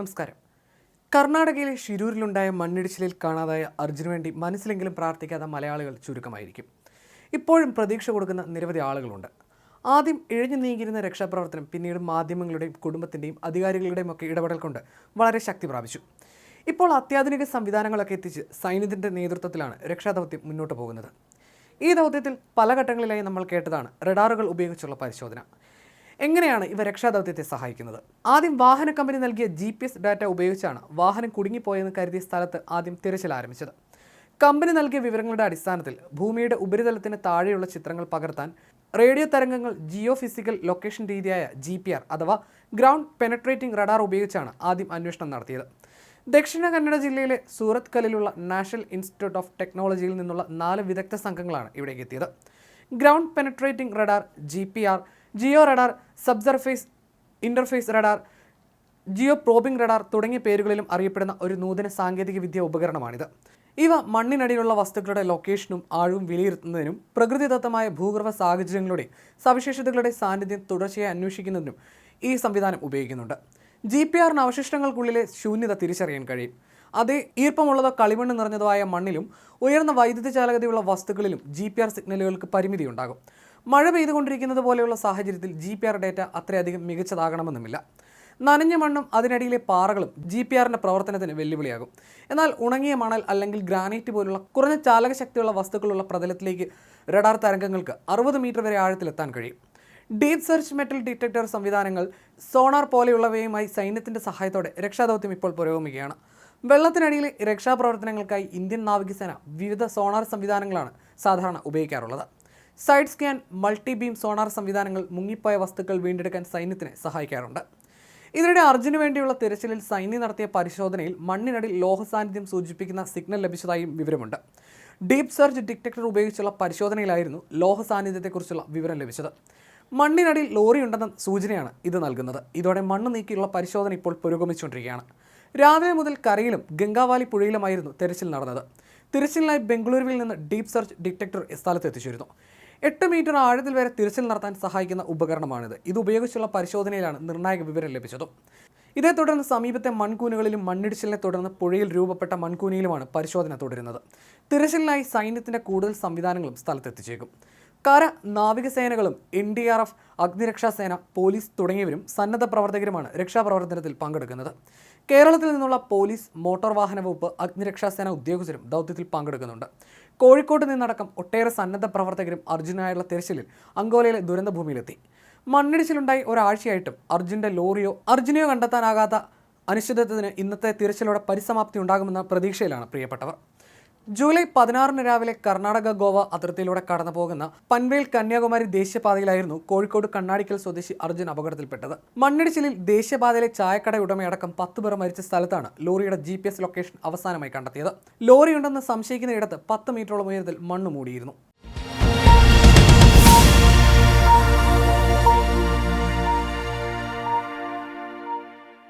നമസ്കാരം. കർണാടകയിലെ ഷിരൂരിലുണ്ടായ മണ്ണിടിച്ചിലിൽ കാണാതായ അർജുന് വേണ്ടി മനസ്സിലെങ്കിലും പ്രാർത്ഥിക്കാത്ത മലയാളികൾ ചുരുക്കമായിരിക്കും. ഇപ്പോഴും പ്രതീക്ഷ കൊടുക്കുന്ന നിരവധി ആളുകളുണ്ട്. ആദ്യം ഇഴഞ്ഞു നീങ്ങിയിരുന്ന രക്ഷാപ്രവർത്തനം പിന്നീട് മാധ്യമങ്ങളുടെയും കുടുംബത്തിന്റെയും അധികാരികളുടെയും ഒക്കെ ഇടപെടൽ കൊണ്ട് വളരെ ശക്തി പ്രാപിച്ചു. ഇപ്പോൾ അത്യാധുനിക സംവിധാനങ്ങളൊക്കെ എത്തിച്ച് സൈന്യത്തിന്റെ നേതൃത്വത്തിലാണ് രക്ഷാദൗത്യം മുന്നോട്ട് പോകുന്നത്. ഈ ദൗത്യത്തിൽ പല ഘട്ടങ്ങളിലായി നമ്മൾ കേട്ടതാണ് റഡാറുകൾ ഉപയോഗിച്ചുള്ള പരിശോധന. എങ്ങനെയാണ് ഇവ രക്ഷാദൗത്യത്തെ സഹായിക്കുന്നത്? ആദ്യം വാഹന കമ്പനി നൽകിയ ജി പി എസ് ഡാറ്റ ഉപയോഗിച്ചാണ് വാഹനം കുടുങ്ങിപ്പോയെന്ന് കരുതിയ സ്ഥലത്ത് ആദ്യം തിരച്ചിൽ ആരംഭിച്ചത്. കമ്പനി നൽകിയ വിവരങ്ങളുടെ അടിസ്ഥാനത്തിൽ ഭൂമിയുടെ ഉപരിതലത്തിന് താഴെയുള്ള ചിത്രങ്ങൾ പകർത്താൻ റേഡിയോ തരംഗങ്ങൾ ജിയോ ഫിസിക്കൽ ലൊക്കേഷൻ രീതിയായ ജി പി ആർ അഥവാ ഗ്രൗണ്ട് പെനട്രേറ്റിംഗ് റഡാർ ഉപയോഗിച്ചാണ് ആദ്യം അന്വേഷണം നടത്തിയത്. ദക്ഷിണ കന്നഡ ജില്ലയിലെ സൂറത്ത് കലിലുള്ള നാഷണൽ ഇൻസ്റ്റിറ്റ്യൂട്ട് ഓഫ് ടെക്നോളജിയിൽ നിന്നുള്ള നാല് വിദഗ്ധ സംഘങ്ങളാണ് ഇവിടേക്ക് എത്തിയത്. Ground penetrating radar G P R geo radar subsurface interface radar geo probing radar തുടങ്ങിയ പേരുകളിലും അറിയപ്പെടുന്ന ഒരു നൂതന സാങ്കേതികവിദ്യ ഉപകരണമാണിത്. ഇവ മണ്ണിനടിയിലുള്ള വസ്തുക്കളുടെ ലൊക്കേഷനും ആഴവും വിലയിരുത്തുന്നതിനും പ്രകൃതിദത്തമായ ഭൂഗർഭ സാഹചര്യങ്ങളുടെ സവിശേഷതകളുടെ സാന്നിധ്യം തുടർച്ചയായി അന്വേഷിക്കുന്നതിനും ഈ സംവിധാനം ഉപയോഗിക്കുന്നുണ്ട്. ജി പി ആറിന് അവശിഷ്ടങ്ങൾക്കുള്ളിലെ ശൂന്യത തിരിച്ചറിയാൻ കഴിയും. അതേ ഈർപ്പമുള്ളതോ കളിമണ്ണ് നിറഞ്ഞതോ ആയ മണ്ണിലും ഉയർന്ന വൈദ്യുത ചാലകതയുള്ള വസ്തുക്കളിലും ജി പി ആർ സിഗ്നലുകൾക്ക് പരിമിതിയുണ്ടാകും. മഴ പെയ്തുകൊണ്ടിരിക്കുന്നത് പോലെയുള്ള സാഹചര്യത്തിൽ ജി പി ആർ ഡേറ്റ അത്രയധികം മികച്ചതാകണമെന്നുമില്ല. നനഞ്ഞ മണ്ണും അതിനടിയിലെ പാറകളും ജി പി ആറിന്റെ പ്രവർത്തനത്തിന് വെല്ലുവിളിയാകും. എന്നാൽ ഉണങ്ങിയ മണൽ അല്ലെങ്കിൽ ഗ്രാനൈറ്റ് പോലുള്ള കുറഞ്ഞ ചാലകശക്തിയുള്ള വസ്തുക്കളുള്ള പ്രതലത്തിലേക്ക് റഡാർ തരംഗങ്ങൾക്ക് അറുപത് മീറ്റർ വരെ ആഴത്തിലെത്താൻ കഴിയും. ഡീപ് സെർച്ച് മെറ്റൽ ഡിറ്റക്ടർ സംവിധാനങ്ങൾ സോണാർ പോലെയുള്ളവയുമായി സൈന്യത്തിന്റെ സഹായത്തോടെ രക്ഷാദൗത്യം ഇപ്പോൾ പുരോഗമിക്കുകയാണ്. വെള്ളത്തിനടിയിലെ രക്ഷാപ്രവർത്തനങ്ങൾക്കായി ഇന്ത്യൻ നാവികസേന വിവിധ സോണാർ സംവിധാനങ്ങളാണ് സാധാരണ ഉപയോഗിക്കാറുള്ളത്. Side scan multi beam sonar സംവിധാനങ്ങൾ മുങ്ങിപ്പോയ വസ്തുക്കൾ വീണ്ടെടുക്കാൻ സൈന്യത്തിനെ സഹായിക്കാറുണ്ട്. ഇതിനിടെ അർജുന് വേണ്ടിയുള്ള തിരച്ചിലിൽ സൈന്യം നടത്തിയ പരിശോധനയിൽ മണ്ണിനടിയിൽ ലോഹ സാന്നിധ്യം സൂചിപ്പിക്കുന്ന സിഗ്നൽ ലഭിച്ചതായും വിവരമുണ്ട്. ഡീപ് സെർച്ച് ഡിറ്റക്ടർ ഉപയോഗിച്ചുള്ള പരിശോധനയിലായിരുന്നു ലോഹ സാന്നിധ്യത്തെക്കുറിച്ചുള്ള വിവരം ലഭിച്ചത്. മണ്ണിനടിയിൽ ലോറി ഉണ്ടെന്ന സൂചനയാണ് ഇത് നൽകുന്നത്. ഇതോടെ മണ്ണ് നീക്കിയുള്ള പരിശോധന ഇപ്പോൾ പുരോഗമിച്ചുകൊണ്ടിരിക്കുകയാണ്. രാവിലെ മുതൽ കരയിലും ഗംഗാവാലി പുഴയിലുമായിരുന്നു തിരച്ചിൽ നടന്നത്. തിരച്ചിലിനായി ബംഗളൂരുവിൽ നിന്ന് ഡീപ് സെർച്ച് ഡിറ്റക്ടർ സ്ഥലത്ത് എത്തിച്ചിരുന്നു എട്ട് മീറ്റർ ആഴത്തിൽ വരെ തിരച്ചിൽ നടത്താൻ സഹായിക്കുന്ന ഉപകരണമാണിത്. ഇത് ഉപയോഗിച്ചുള്ള പരിശോധനയിലാണ് നിർണായക വിവരം ലഭിച്ചത്. ഇതേ തുടർന്ന് സമീപത്തെ മൺകൂനുകളിലും മണ്ണിടിച്ചിലിനെ തുടർന്ന് പുഴയിൽ രൂപപ്പെട്ട മൺകൂനയിലുമാണ് പരിശോധന തുടരുന്നത്. തിരച്ചിലിനായി സൈന്യത്തിന്റെ കൂടുതൽ സംവിധാനങ്ങളും സ്ഥലത്തെത്തിച്ചേക്കും. കര നാവികസേനകളും എൻ ഡി ആർ എഫ് അഗ്നിരക്ഷാസേന പോലീസ് തുടങ്ങിയവരും സന്നദ്ധ പ്രവർത്തകരുമാണ് രക്ഷാപ്രവർത്തനത്തിൽ പങ്കെടുക്കുന്നത്. കേരളത്തിൽ നിന്നുള്ള പോലീസ് മോട്ടോർ വാഹന വകുപ്പ് അഗ്നിരക്ഷാസേന ഉദ്യോഗസ്ഥരും ദൗത്യത്തിൽ പങ്കെടുക്കുന്നുണ്ട്. കോഴിക്കോട്ട് നിന്നടക്കം ഒട്ടേറെ സന്നദ്ധ പ്രവർത്തകരും അർജുനായുള്ള തിരച്ചിലിൽ അങ്കോലയിലെ ദുരന്ത ഭൂമിയിലെത്തി മണ്ണിടിച്ചിലുണ്ടായി ഒരാഴ്ചയായിട്ടും അർജുന്റെ ലോറിയോ അർജുനെയോ കണ്ടെത്താനാകാത്ത അനിശ്ചിതത്വത്തിന് ഇന്നത്തെ തിരച്ചിലോടെ പരിസമാപ്തി ഉണ്ടാകുമെന്ന പ്രതീക്ഷയിലാണ് പ്രിയപ്പെട്ടവർ. ജൂലൈ പതിനാറിന് രാവിലെ കർണാടക ഗോവ അതിർത്തിയിലൂടെ കടന്നു പോകുന്ന പൻവേൽ കന്യാകുമാരി ദേശീയപാതയിലായിരുന്നു കോഴിക്കോട് കണ്ണാടിക്കൽ സ്വദേശി അർജുൻ അപകടത്തിൽപ്പെട്ടത്. മണ്ണിടിച്ചിലിൽ ദേശീയപാതയിലെ ചായക്കട ഉടമയടക്കം പത്ത് പേർ മരിച്ച സ്ഥലത്താണ് ലോറിയുടെ ജി ലൊക്കേഷൻ അവസാനമായി കണ്ടെത്തിയത്. ലോറിയുണ്ടെന്ന് സംശയിക്കുന്ന ഇടത്ത് പത്ത് മീറ്ററോളം ഉയരത്തിൽ മണ്ണ് മൂടിയിരുന്നു.